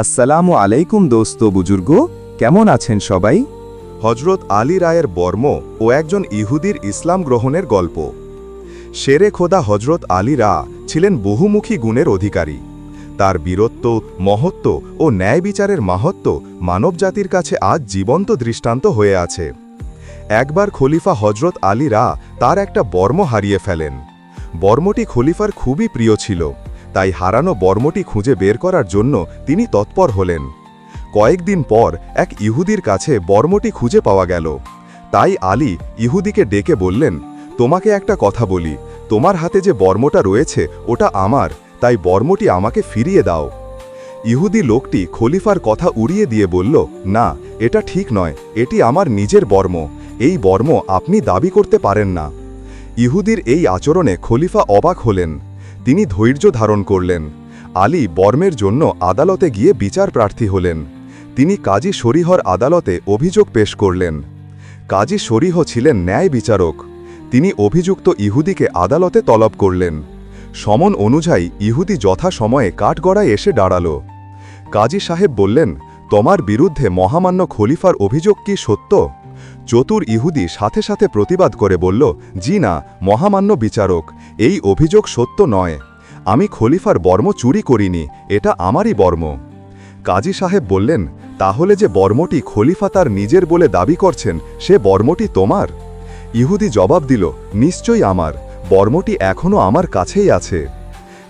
আসসালামু আলাইকুম দোস্ত বুজুর্গ, কেমন আছেন সবাই? হজরত আলী রায়ের বর্ম ও একজন ইহুদির ইসলাম গ্রহণের গল্প। শেরে খোদা হজরত আলী রা ছিলেন বহুমুখী গুণের অধিকারী। তার বীরত্ব, মহত্ব ও ন্যায় বিচারের মাহাত্ম মানবজাতির কাছে আজ জীবন্ত দৃষ্টান্ত হয়ে আছে। একবার খলিফা হজরত আলী রা তার একটা বর্ম হারিয়ে ফেলেন। বর্মটি খলিফার খুবই প্রিয় ছিল। তাই হারানো বর্মটি খুঁজে বের করার জন্য তিনি তৎপর হলেন। কয়েকদিন পর এক ইহুদির কাছে বর্মটি খুঁজে পাওয়া গেল। তাই আলী ইহুদিকে ডেকে বললেন, তোমাকে একটা কথা বলি, তোমার হাতে যে বর্মটা রয়েছে ওটা আমার, তাই বর্মটি আমাকে ফিরিয়ে দাও। ইহুদি লোকটি খলিফার কথা উড়িয়ে দিয়ে বলল, না, এটা ঠিক নয়, এটি আমার নিজের বর্ম, এই বর্ম আপনি দাবি করতে পারেন না। ইহুদির এই আচরণে খলিফা অবাক হলেন। তিনি ধৈর্য ধারণ করলেন। আলী বর্মের জন্য আদালতে গিয়ে বিচার প্রার্থী হলেন। তিনি কাজী শরীহর আদালতে অভিযোগ পেশ করলেন। কাজী শরীহ ছিলেন ন্যায় বিচারক। তিনি অভিযুক্ত ইহুদিকে আদালতে তলব করলেন। সমন অনুযায়ী ইহুদি যথাসময়ে কাঠগড়ায় এসে দাঁড়াল। কাজী সাহেব বললেন, তোমার বিরুদ্ধে মহামান্য খলিফার অভিযোগ কি সত্য? চতুর ইহুদি সাথে সাথে প্রতিবাদ করে বলল, জি না, মহামান্য বিচারক, এই অভিযোগ সত্য নয়। আমি খলিফার বর্ম চুরি করিনি, এটা আমারই বর্ম। কাজী সাহেব বললেন, তাহলে যে বর্মটি খলিফা তার নিজের বলে দাবি করছেন, সে বর্মটি তোমার? ইহুদি জবাব দিল, নিশ্চয়ই আমার, বর্মটি এখনও আমার কাছেই আছে।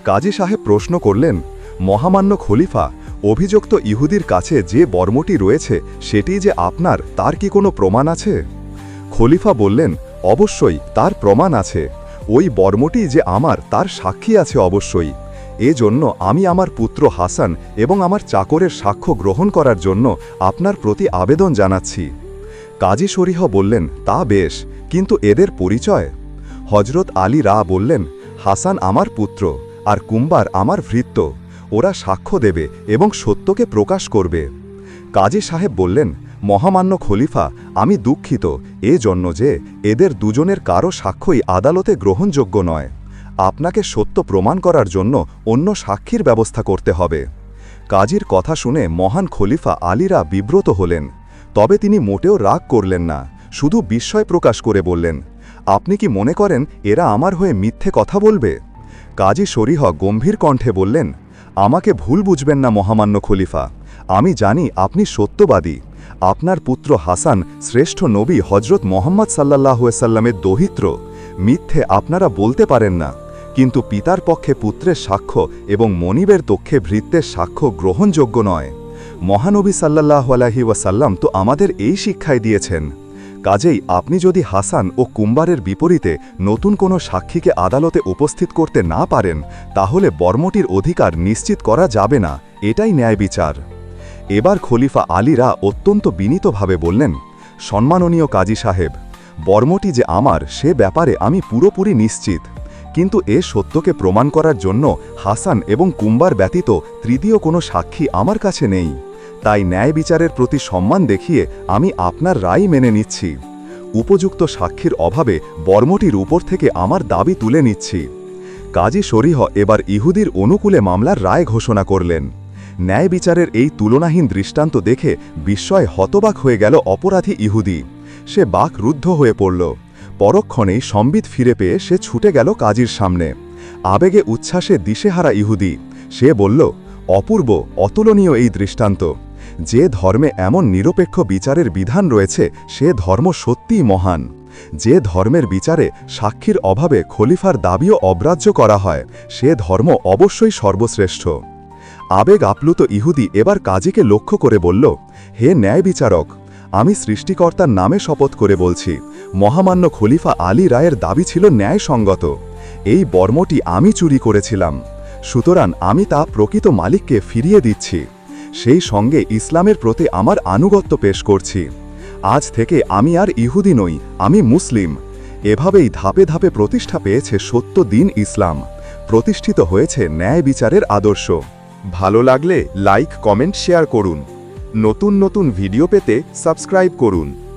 কাজী সাহেব প্রশ্ন করলেন, মহামান্য খলিফা অভিযুক্ত ইহুদির কাছে যে বর্মটি রয়েছে, সেটি যে আপনার, তার কি কোনো প্রমাণ আছে? খলিফা বললেন, অবশ্যই, তার প্রমাণ আছে। ওই বর্মটি যে আমার, তার সাক্ষী আছে অবশ্যই। এজন্য আমি আমার পুত্র হাসান এবং আমার চাকরের সাক্ষ্য গ্রহণ করার জন্য আপনার প্রতি আবেদন জানাচ্ছি। কাজী শরীহ বললেন, তা বেশ, কিন্তু এদের পরিচয়? হজরত আলী রা বললেন, হাসান আমার পুত্র, আর কুম্বার আমার ভৃত্য। ওরা সাক্ষ্য দেবে এবং সত্যকে প্রকাশ করবে। কাজী সাহেব বললেন, মহামান্য খলিফা, আমি দুঃখিত। এ জন্য যে এদের দুজনের কারও সাক্ষ্যই আদালতে গ্রহণযোগ্য নয়। আপনাকে সত্য প্রমাণ করার জন্য অন্য সাক্ষীর ব্যবস্থা করতে হবে। কাজীর কথা শুনে মহান খলিফা আলীরা বিব্রত হলেন। তবে তিনি মোটেও রাগ করলেন না, শুধু বিস্ময় প্রকাশ করে বললেন, আপনি কি মনে করেন এরা আমার হয়ে মিথ্যে কথা বলবে? কাজী শরীহ গম্ভীর কণ্ঠে বললেন আমাকে ভুল বুঝবেন না, মহামান্য খলিফা। আমি জানি আপনি সত্যবাদী। আপনার পুত্র হাসান শ্রেষ্ঠ নবী হজরত মোহাম্মদ সাল্লাহুসাল্লামের দহিত্র। মিথ্যে আপনারা বলতে পারেন না। কিন্তু পিতার পক্ষে পুত্রের সাক্ষ্য এবং মনিবের দক্ষে ভৃত্যের সাক্ষ্য গ্রহণযোগ্য নয়। মহানবী সাল্লাহ আলাহি ওয়াসাল্লাম তো আমাদের এই শিক্ষায় দিয়েছেন। কাজেই আপনি যদি হাসান ও কুম্বারের বিপরীতে নতুন কোনো সাক্ষীকে আদালতে উপস্থিত করতে না পারেন, তাহলে বর্মটির অধিকার নিশ্চিত করা যাবে না, এটাই ন্যায় বিচার। এবার খলিফা আলীরা অত্যন্ত বিনীতভাবে বললেন, সম্মাননীয় কাজী সাহেব, বর্মটি যে আমার, সে ব্যাপারে আমি পুরোপুরি নিশ্চিত। কিন্তু এ সত্যকে প্রমাণ করার জন্য হাসান এবং কুম্বার ব্যতীত তৃতীয় কোনো সাক্ষী আমার কাছে নেই। তাই ন্যায় বিচারের প্রতি সম্মান দেখিয়ে আমি আপনার রায় মেনে নিচ্ছি। উপযুক্ত সাক্ষীর অভাবে বর্মটির উপর থেকে আমার দাবি তুলে নিচ্ছি। কাজী শরীহ এবার ইহুদির অনুকূলে মামলার রায় ঘোষণা করলেন। ন্যায় বিচারের এই তুলনাহীন দৃষ্টান্ত দেখে বিস্ময় হতবাক হয়ে গেল অপরাধী ইহুদি। সে বাক রুদ্ধ হয়ে পড়ল। পরক্ষণেই সম্বিত ফিরে পেয়ে সে ছুটে গেল কাজীর সামনে। আবেগে উচ্ছ্বাসে দিশেহারা ইহুদি। সে বলল, অপূর্ব, অতুলনীয় এই দৃষ্টান্ত। যে ধর্মে এমন নিরপেক্ষ বিচারের বিধান রয়েছে, সে ধর্ম সত্যিই মহান। যে ধর্মের বিচারে সাক্ষীর অভাবে খলিফার দাবিও অগ্রাহ্য করা হয়, সে ধর্ম অবশ্যই সর্বশ্রেষ্ঠ। আবেগ আপ্লুত ইহুদি এবার কাজীকে লক্ষ্য করে বলল, হে ন্যায় বিচারক, আমি সৃষ্টিকর্তার নামে শপথ করে বলছি, মহামান্য খলিফা আলী রায়ের দাবি ছিল ন্যায়সঙ্গত। এই বর্মটি আমি চুরি করেছিলাম। সুতরাং আমি তা প্রকৃত মালিককে ফিরিয়ে দিচ্ছি। সেই সঙ্গে ইসলামের প্রতি আমার আনুগত্য পেশ করছি। আজ থেকে আমি আর ইহুদি নই, আমি মুসলিম। এভাবেই ধাপে ধাপে প্রতিষ্ঠা পেয়েছে সত্য দিন ইসলাম। প্রতিষ্ঠিত হয়েছে ন্যায় বিচারের আদর্শ। ভালো লাগলে লাইক, কমেন্ট, শেয়ার করুন। নতুন নতুন ভিডিও পেতে সাবস্ক্রাইব করুন।